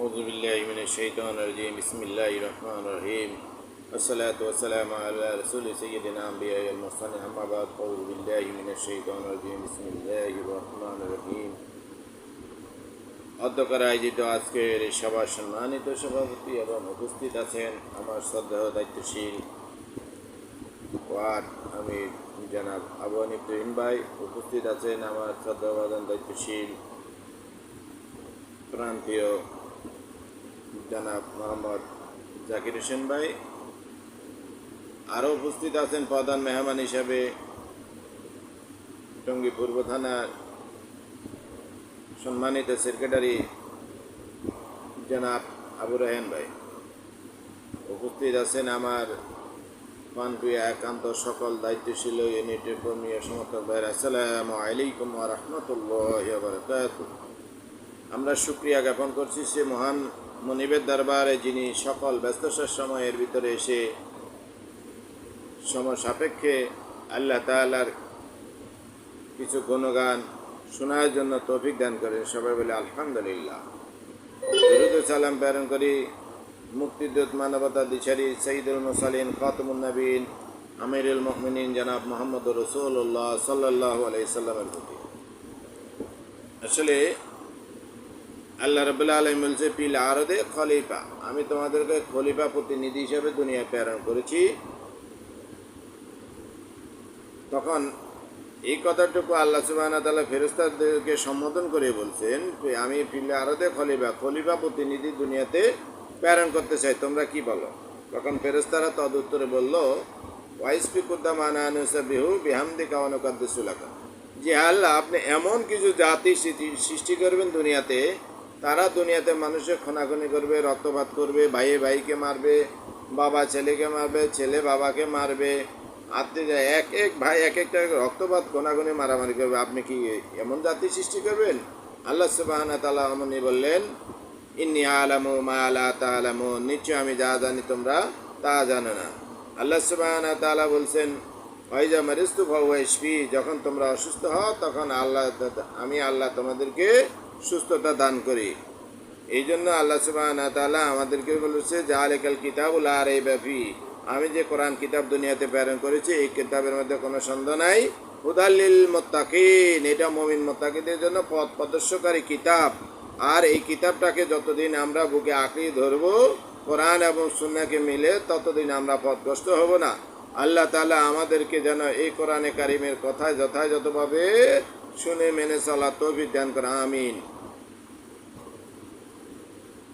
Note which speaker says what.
Speaker 1: أعوذ بالله من الشيطان الرجيم بسم الله الرحمن الرحيم والصلاة والسلام على رسول سيدنا أنبياء المرسلين أما بعد أعوذ بالله من الشيطان الرجيم بسم الله الرحمن الرحيم অধ্যক্ষর আয়োজিত আজকের এই সভার সম্মানিত সভাপতি এবং উপস্থিত আছেন আমার শ্রদ্ধেয় দায়িত্বশীল ওয়ার্ড আমি জানাব আবু হানিফ তুহিন ভাই উপস্থিত আছেন আমার শ্রদ্ধাবাদন দায়িত্বশীল প্রান্তীয় জনাব মোহাম্মদ জাকির হোসেন ভাই। আরও উপস্থিত আছেন প্রধান মেহমান হিসাবে টঙ্গী পূর্ব থানার সম্মানিত সেক্রেটারি জনাব আবু রাহেন ভাই। উপস্থিত আছেন আমার পানপুয়া একান্ত সকল দায়িত্বশীল ইউনিটের কর্মী সমর্থক ভাইয়ের আসসালামু আলাইকুম রাহমাতুল্লাহি আমরা সুক্রিয়া জ্ঞাপন করছি সে মহান মনিবের দরবারে যিনি সকল ব্যস্ততার সময়ের ভিতরে এসে সময় সাপেক্ষে আল্লাহ তাআলার কিছু গুণগান শোনার জন্য তৌফিক দান করেন। সবাই বলে, আলহামদুলিল্লাহ। দরুদ সালাম প্রেরণ করি মুক্তিদূত মানবতা দিশারি সঈদুল মুসালিন খাতমুন নবীন, আমিরুল মুমিনিন জনাব মোহাম্মদ রসুল্লাহ সাল্লাহ আলাইসাল্লামের প্রতি। আসলে আল্লাহ রবুল্লা আলম বলছে পিল আরদে খলিফা। আমি তোমাদেরকে খলিফা প্রতিনিধি হিসেবে দুনিয়ায় প্রেরণ করেছি। তখন এই কথাটুকু আল্লাহ সুবাহ তালা ফেরস্তাদেরকে সম্বোধন করে বলছেন আমি ফিলে আরদে খলিফা খলিফা প্রতিনিধি দুনিয়াতে প্রেরণ করতে চাই। তোমরা কি বলো? তখন ফেরস্তারা তদ উত্তরে বলল ওয়াইসপিকুদ্দামানুসাবিহু বিহামদি কাওয়ানুকাদ্দুসুলাকা যে আল্লাহ আপনি এমন কিছু জাতি সৃষ্টি করবেন দুনিয়াতে তারা দুনিয়াতে মানুষের খনাখনি করবে, রক্তপাত করবে, ভাইয়ে ভাইকে মারবে, বাবা ছেলেকে মারবে, ছেলে বাবাকে মারবে। আত্মীয় এক এক ভাই, এক একটা রক্তপাত, খনাখনি, মারামারি করবে। আপনি কি এমন জাতি সৃষ্টি করবেন? আল্লাহ সুবাহ তালা আমনি বললেন, ইন্নি আলামু মা আলা তালামু নিশ্চয় আমি যা জানি তোমরা তা জানো না। আল্লাহ সুবাহ তালা বলছেন ওয়াইজা মারিস্তু ভাইসপি যখন তোমরা অসুস্থ হও, তখন আল্লাহ, আমি আল্লাহ তোমাদেরকে সুস্থতা দান করি। এই জন্য আল্লাহ সুবাহ আমাদেরকে বলেছে, জালেকাল কিতাবুল আর এই ব্যাপী আমি যে কোরআন কিতাব দুনিয়াতে প্রেরণ করেছি, এই কিতাবের মধ্যে কোনো সন্দেহ নাই। হুদাল্লিল মোত্তাকিন, এটা মমিন মোত্তাকিদের জন্য পথ প্রদর্শকারী কিতাব। আর এই কিতাবটাকে যতদিন আমরা বুকে আঁকড়িয়ে ধরবো, কোরআন এবং সুন্নাকে মিলে ততদিন আমরা পথগ্রস্ত হব না। আল্লাহ তালা আমাদেরকে যেন এই কোরআনে কারিমের কথা যথাযথভাবে শুনে মেনে চলা তৌফিক দান করা আমিন।